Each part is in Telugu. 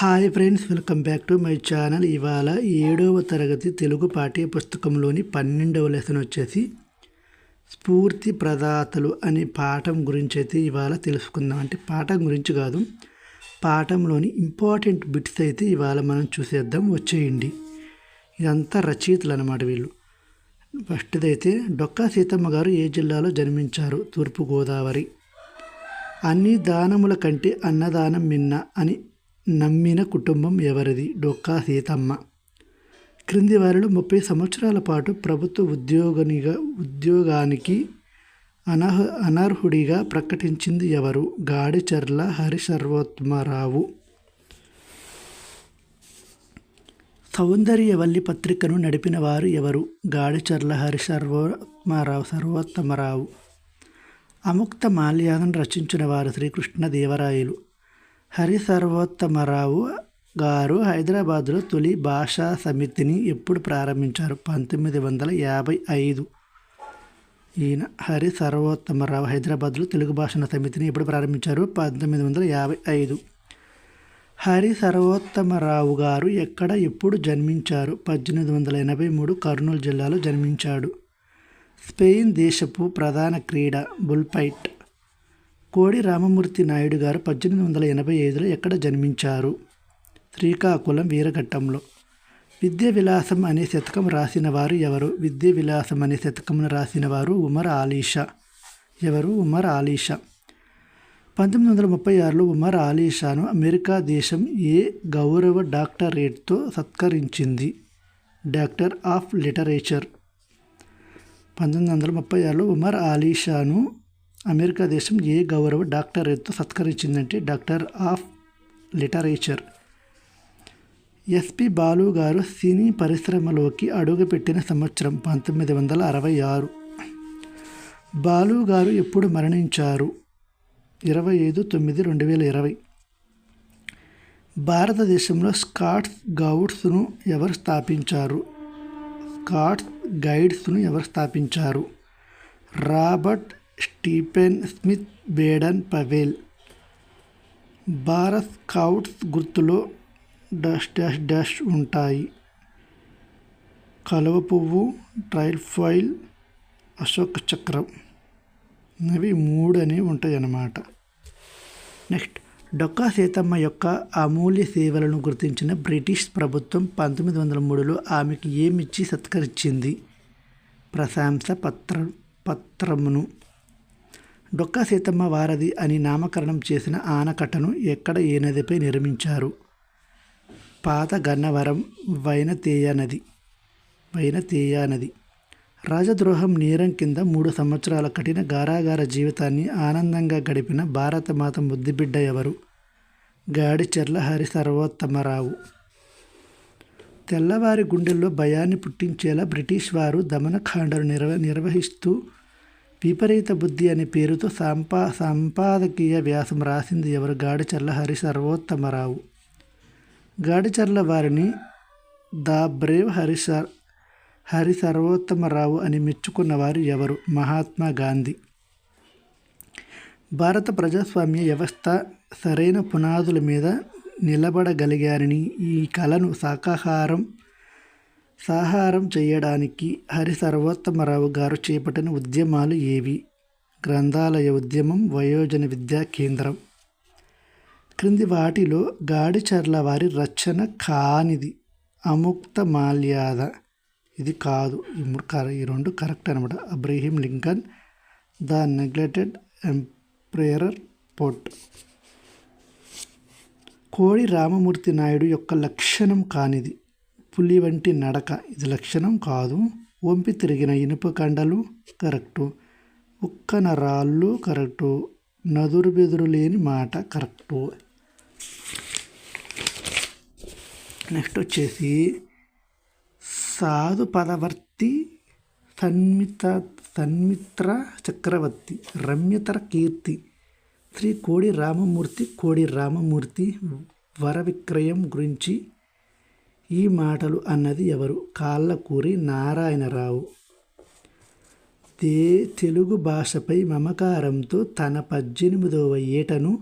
Hi friends welcome back to my channel ఇవాళ ఏడవ తరగతి తెలుగు పాఠ్య పుస్తకంలోని పన్నెండవ లెసన్ వచ్చేసి స్ఫూర్తి ప్రదాతలు అనే పాఠం గురించి అయితే ఇవాళ తెలుసుకుందాం. అంటే పాఠం గురించి కాదు పాఠంలోని ఇంపార్టెంట్ బిట్స్ అయితే ఇవాళ మనం చూసేద్దాం. వచ్చేయండి. ఇదంతా రచయితలు అనమాట వీళ్ళు. ఫస్ట్ది అయితే డొక్కా సీతమ్మ గారు ఏ జిల్లాలో జన్మించారు? తూర్పుగోదావరి అన్ని దానముల కంటే అన్నదానం మిన్న అని నమ్మిన కుటుంబం ఎవరిది? డొక్కా సీతమ్మ. క్రింది వారిలో ముప్పై సంవత్సరాల పాటు ప్రభుత్వ ఉద్యోగనిగా ఉద్యోగానికి అనహ అనర్హుడిగా ప్రకటించింది ఎవరు? గాడిచర్ల హరిసర్వోత్తమరావు సౌందర్యవల్లి పత్రికను నడిపిన వారు ఎవరు? గాడిచర్ల హరిసర్వోత్మరావు సర్వోత్తమరావు. అముక్త మాల్యాదం రచించిన వారు శ్రీకృష్ణదేవరాయలు. హరి సర్వోత్తమరావు గారు హైదరాబాద్లో తొలి భాషా సమితిని ఎప్పుడు ప్రారంభించారు? పంతొమ్మిది వందల యాభై ఐదు. ఈయన హరి సర్వోత్తమరావు హైదరాబాద్లో తెలుగు భాషణ సమితిని ఎప్పుడు ప్రారంభించారు? పంతొమ్మిది వందల యాభై ఐదు. హరి సర్వోత్తమరావు గారు ఎక్కడ ఎప్పుడు జన్మించారు? పద్దెనిమిది వందల ఎనభై మూడు కర్నూలు జిల్లాలో జన్మించాడు. స్పెయిన్ దేశపు ప్రధాన క్రీడ బుల్ఫైట్ కోడి రామమూర్తి నాయుడు గారు పద్దెనిమిది వందల ఎనభై ఐదులో ఎక్కడ జన్మించారు? శ్రీకాకుళం వీరఘట్టంలో. విద్య విలాసం అనే శతకం రాసిన వారు ఎవరు? విద్య విలాసం అనే శతకమును రాసిన వారు ఉమర్ ఆలీషా. ఎవరు? ఉమర్ ఆలీషా. పంతొమ్మిది వందల ముప్పై ఆరులో ఉమర్ ఆలీషాను అమెరికా దేశం ఏ గౌరవ డాక్టరేట్తో సత్కరించింది? Doctor of literature. పంతొమ్మిది వందల ముప్పై ఆరులో ఉమర్ ఆలీషాను అమెరికా దేశం ఏ గౌరవ డాక్టరేట్తో సత్కరించిందంటే doctor of literature. SP Balu garu సినీ పరిశ్రమలోకి అడుగుపెట్టిన సంవత్సరం పంతొమ్మిది వందల అరవై ఆరు. బాలు గారు ఎప్పుడు మరణించారు? ఇరవై ఐదు తొమ్మిది రెండు వేల ఇరవై. భారతదేశంలో స్కాట్స్ గౌడ్స్ను ఎవరు స్థాపించారు? స్కాట్స్ గైడ్స్ను ఎవరు స్థాపించారు? Robert Stephen Smith Baden Powell. Bharat scouts గుర్తులో dash dash dash ఉంటాయి. కలువ పువ్వు ట్రైల్ ఫాయిల్ అశోక చక్రం ఇవి మూడు అనేవి ఉంటాయి అన్నమాట నెక్స్ట్ డొక్కా సీతమ్మ యొక్క అమూల్య సేవలను గుర్తించిన బ్రిటిష్ ప్రభుత్వం పంతొమ్మిది వందల మూడులో ఆమెకు ఏమిచ్చి సత్కరించింది ప్రశంస పత్ర పత్రమును. డొక్కా సీతమ్మ వారధి అని నామకరణం చేసిన ఆనకట్టను ఎక్కడ ఏ నదిపై నిర్మించారు? పాత గన్నవరం వైనతేయ నది వైనతేయ నది రాజద్రోహం నేరం కింద మూడు సంవత్సరాల కఠిన గారాగార జీవితాన్ని ఆనందంగా గడిపిన భారతమాత ముద్దుబిడ్డ ఎవరు గాడిచెర్ల హరి సర్వోత్తమరావు. తెల్లవారి గుండెల్లో భయాన్ని పుట్టించేలా బ్రిటిష్ వారు దమనకాండలు నిర్వ నిర్వహిస్తూ విపరీత బుద్ధి అనే పేరుతో సంపా సంపాదకీయ వ్యాసం రాసింది ఎవరు? గాడిచర్ల హరి సర్వోత్తమరావు. గాడిచర్ల వారిని the brave Hari sir Hari Sarvottama Rao అని మెచ్చుకున్నవారు ఎవరు? మహాత్మా గాంధీ. భారత ప్రజాస్వామ్య వ్యవస్థ సరైన పునాదుల మీద నిలబడగలిగారని ఈ కళను శాకాహారం సాహారం చేయడానికి హరి సర్వోత్తమరావు గారు చేపట్టిన ఉద్యమాలు ఏవి? గ్రంథాలయ ఉద్యమం వయోజన విద్యా కేంద్రం. క్రింది వాటిలో గాడిచర్ల వారి రచన కానిది. అముక్త మాల్యాద. ఇది కాదు. ఈ ఈ రెండు కరెక్ట్ అనమాట. Abraham Lincoln the neglected emperor port Kodi Ramamurthy Naidu యొక్క లక్షణం కానిది. పులి వంటి నడక. ఇది లక్షణం కాదు. వంపి తిరిగిన ఇనుప కండలు కరెక్టు. ఉక్కన రాళ్ళు కరెక్టు. నదురు బెదురు లేని మాట కరెక్టు. నెక్స్ట్ వచ్చేసి సాధు పదవర్తి సన్మిత సన్మిత్ర చక్రవర్తి రమ్యతర కీర్తి శ్రీ కోడి రామమూర్తి కోడి రామమూర్తి వర విక్రయం గురించి ఈ మాటలు అన్నది ఎవరు? కాళ్ళకూరి నారాయణరావు. తే తెలుగు భాషపై మమకారంతో తన పద్దెనిమిదవ ఏటను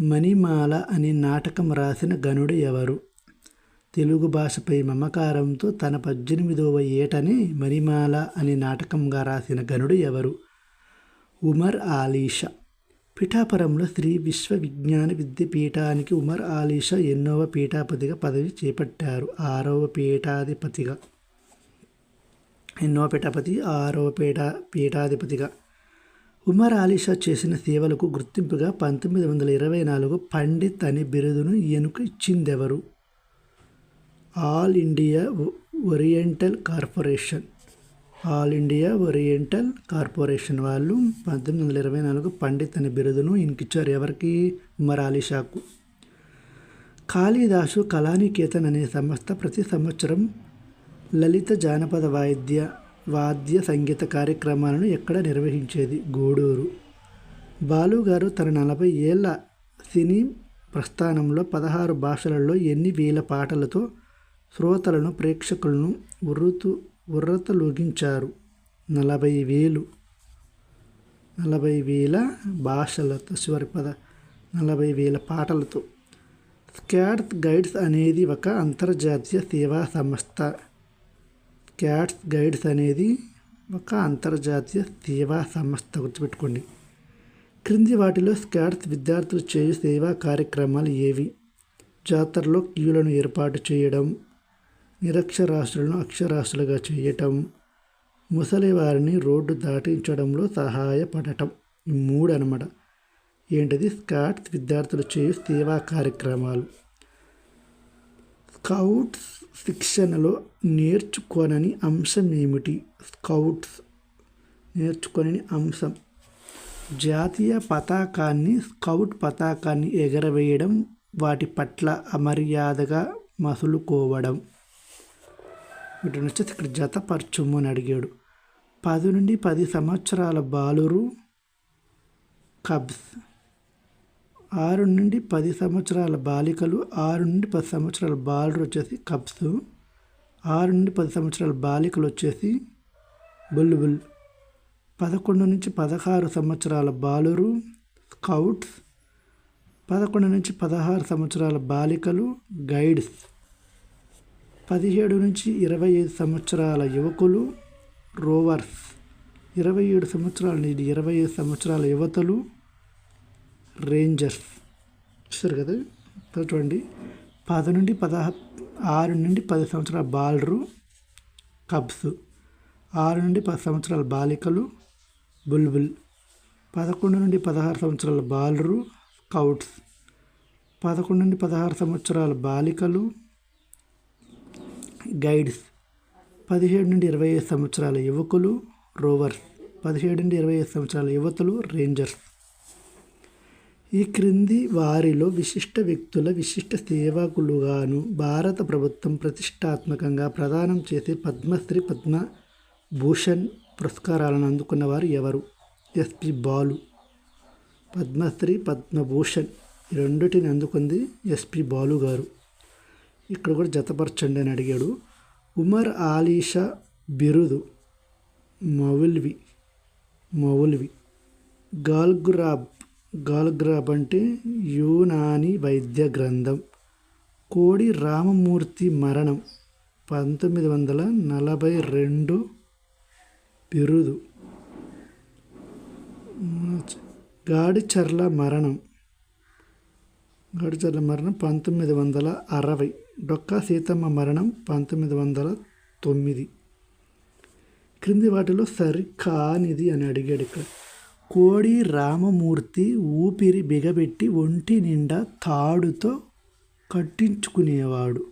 మణిమాల అనే నాటకం రాసిన గనుడు ఎవరు? తెలుగు భాషపై మమకారంతో తన పద్దెనిమిదవ ఏటని మణిమాల అనే నాటకంగా రాసిన గనుడు ఎవరు? ఉమర్ ఆలీషా. పిఠాపురంలో శ్రీ విశ్వవిజ్ఞాన విద్యాపీఠానికి ఉమర్ ఆలీషా ఎన్నోవ పీఠాపతిగా పదవి చేపట్టారు. ఆరవ పీఠాధిపతిగా. ఎన్నో పీఠాపతి ఆరవ పీఠ పీఠాధిపతిగా. ఉమర్ ఆలీషా చేసిన సేవలకు గుర్తింపుగా పంతొమ్మిది వందల ఇరవై నాలుగు పండిత్ అనే బిరుదును ఈయనకు ఇచ్చిందెవరు? All India oriental corporation. All India oriental corporation వాళ్ళు పంతొమ్మిది వందల ఇరవై నాలుగు పండిత్ అనే బిరుదును ఈయనకిచ్చారు ఎవరికి? ఉమర్ ఆలీషాకు కాళిదాసు కళానికేతన్ అనే సంస్థ ప్రతి సంవత్సరం లలిత జానపద వాయిద్య వాద్య సంగీత కార్యక్రమాలను ఎక్కడ నిర్వహించేది? గూడూరు. బాలుగారు తన నలభై ఏళ్ళ సినీ ప్రస్థానంలో పదహారు భాషలలో ఎన్ని వేల పాటలతో శ్రోతలను ప్రేక్షకులను ఉరుతూ ఉర్రతలూగించారు నలభై వేలు. నలభై వేల భాషలతో చివరి పద నలభై వేల పాటలతో. స్కాట్స్ గైడ్స్ అనేది ఒక అంతర్జాతీయ సేవా సంస్థ. క్యాట్స్ గైడ్స్ అనేది ఒక అంతర్జాతీయ సేవా సంస్థ గుర్తుపెట్టుకోండి. క్రింది వాటిలో స్కాట్స్ విద్యార్థులు చేయు సేవా కార్యక్రమాలు ఏవి? జాతరలో క్యూలను ఏర్పాటు చేయడం నిరక్షరాస్యులను అక్షరాస్యులుగా చేయటం ముసలి వారిని రోడ్డు దాటించడంలో సహాయపడటం. ఈ మూడు అనమాట ఏంటిది? స్కాట్స్ విద్యార్థులు చేయు సేవా కార్యక్రమాలు. స్కౌట్స్ శిక్షణలో నేర్చుకోనని అంశం ఏమిటి? స్కౌట్స్ నేర్చుకోనని అంశం. జాతీయ పతాకాన్ని స్కౌట్ పతాకాన్ని ఎగరవేయడం వాటి పట్ల అమర్యాదగా మసులుకోవడం. ఇటు నుంచి ఇక్కడ జతపరచుము అని అడిగాడు. పది నుండి పది సంవత్సరాల బాలురు కబ్స్. ఆరు నుండి పది సంవత్సరాల బాలికలు ఆరు నుండి పది సంవత్సరాల బాలురు వచ్చేసి కబ్స్. ఆరు నుండి పది సంవత్సరాల బాలికలు వచ్చేసి బుల్బుల్. పదకొండు నుంచి పదహారు సంవత్సరాల బాలురు స్కౌట్స్. పదకొండు నుంచి పదహారు సంవత్సరాల బాలికలు గైడ్స్. పదిహేడు నుంచి ఇరవై ఐదు సంవత్సరాల యువకులు రోవర్స్. ఇరవై ఏడు సంవత్సరాల నుండి ఇరవై ఐదు సంవత్సరాల యువతలు రేంజర్స్. చూస్తారు కదా? చూడండి. పది నుండి పదహ ఆరు నుండి పది సంవత్సరాల బాలరు కబ్స్. ఆరు నుండి పది సంవత్సరాల బాలికలు బుల్బుల్. పదకొండు నుండి పదహారు సంవత్సరాల బాలరు స్కౌట్స్. పదకొండు నుండి పదహారు సంవత్సరాల బాలికలు గైడ్స్. పదిహేడు నుండి ఇరవై ఐదు సంవత్సరాల యువకులు రోవర్స్. పదిహేడు నుండి ఇరవై ఐదు సంవత్సరాల యువతులు రేంజర్స్. ఈ క్రింది వారిలో విశిష్ట వ్యక్తుల విశిష్ట సేవకులుగాను భారత ప్రభుత్వం ప్రతిష్టాత్మకంగా ప్రదానం చేసే పద్మశ్రీ పద్మభూషణ్ పురస్కారాలను అందుకున్న వారు ఎవరు ఎస్పి బాలు. పద్మశ్రీ పద్మభూషణ్ ఈ రెండుటిని అందుకుంది ఎస్పి బాలు గారు. ఇక్కడ కూడా జతపరచండి అని అడిగాడు. ఉమర్ ఆలీషా బిరుదు మౌల్వి మౌల్వి గాల్గురాబ్ గాల్గ్రాబ్ అంటే యూనాని వైద్య గ్రంథం. కోడి రామమూర్తి మరణం పంతొమ్మిది వందల నలభై రెండు బిరుదు. గాడిచర్ల మరణం గాడిచర్ల మరణం పంతొమ్మిది వందల అరవై. డొక్కా సీతమ్మ మరణం పంతొమ్మిది వందల తొమ్మిది. క్రింది వాటిలో సరికానిది అని అడిగాడు ఇక్కడ. కోడి రామమూర్తి ఊపిరి బిగబెట్టి ఒంటి నిండా తాడుతో కట్టించుకునేవాడు.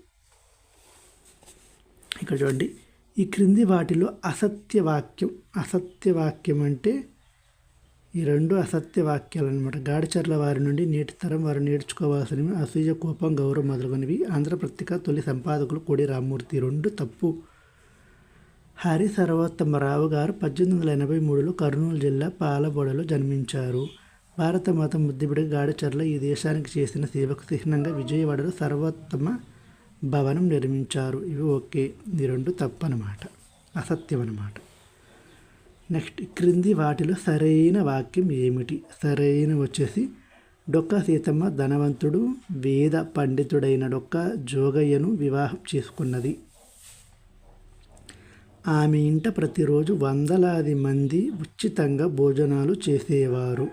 ఇక్కడ చూడండి. ఈ క్రింది వాటిలో అసత్యవాక్యం అసత్యవాక్యం అంటే ఈ రెండు అసత్య వాక్యాలు అనమాట గాడిచర్ల వారి నుండి నేటి తరం వారు నేర్చుకోవాల్సినవి అసూయ కోపం గౌరవం మొదలగునవి. ఆంధ్రపత్రిక తొలి సంపాదకులు కోడి రామ్మూర్తి రెండు తప్పు. హరి సర్వోత్తమరావు గారు పద్దెనిమిది వందల ఎనభై మూడులో కర్నూలు జిల్లా పాలబొడలో జన్మించారు. భారత మతం ముద్దుబిడి గాడిచర్ల ఈ దేశానికి చేసిన సేవకు చిహ్నంగా విజయవాడలో సర్వోత్తమ భవనం నిర్మించారు. ఇవి ఓకే. ఈ రెండు తప్పు అనమాట అసత్యం అనమాట నెక్స్ట్ క్రింది వాటిలో సరైన వాక్యం ఏమిటి? సరైన వచ్చేసి డొక్క సీతమ్మ ధనవంతుడు వేద పండితుడైన డొక్క జోగయ్యను వివాహం చేసుకున్నది. ఆమె ఇంట ప్రతిరోజు వందలాది మంది ఉచితంగా భోజనాలు చేసేవారు.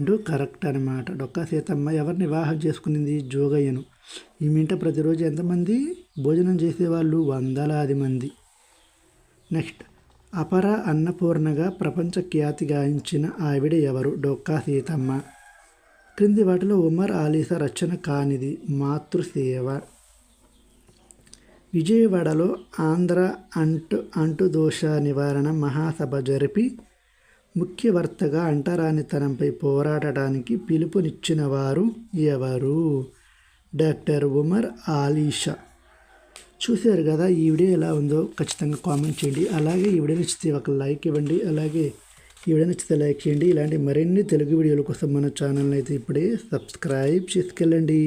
అంటూ కరెక్ట్ అనమాట డొక్క సీతమ్మ ఎవరిని వివాహం చేసుకునింది? జోగయ్యను. ఈమె ఇంట ప్రతిరోజు ఎంతమంది భోజనం చేసేవాళ్ళు? వందలాది మంది. నెక్స్ట్ అపర అన్నపూర్ణగా ప్రపంచ ఖ్యాతి గాయించిన ఆవిడ ఎవరు? డొక్కా సీతమ్మ. క్రింది వాటిలో ఉమర్ ఆలీస రచన కానిది మాతృసేవ. విజయవాడలో ఆంధ్ర అంటు అంటుదోష నివారణ మహాసభ జరిపి ముఖ్యవర్తగా అంటరానితనంపై పోరాడటానికి పిలుపునిచ్చిన వారు ఎవరు? డాక్టర్ ఉమర్ ఆలీషా. చూశారు కదా ఈ వీడియో ఎలా ఉందో ఖచ్చితంగా కామెంట్ చేయండి. అలాగే ఈ వీడియో నచ్చితే ఒక లైక్ ఇవ్వండి. అలాగే ఈ వీడియో నచ్చితే లైక్ చేయండి. ఇలాంటి మరిన్ని తెలుగు వీడియోల కోసం మన ఛానల్ని అయితే ఇప్పుడే సబ్స్క్రైబ్ చేసుకెళ్ళండి.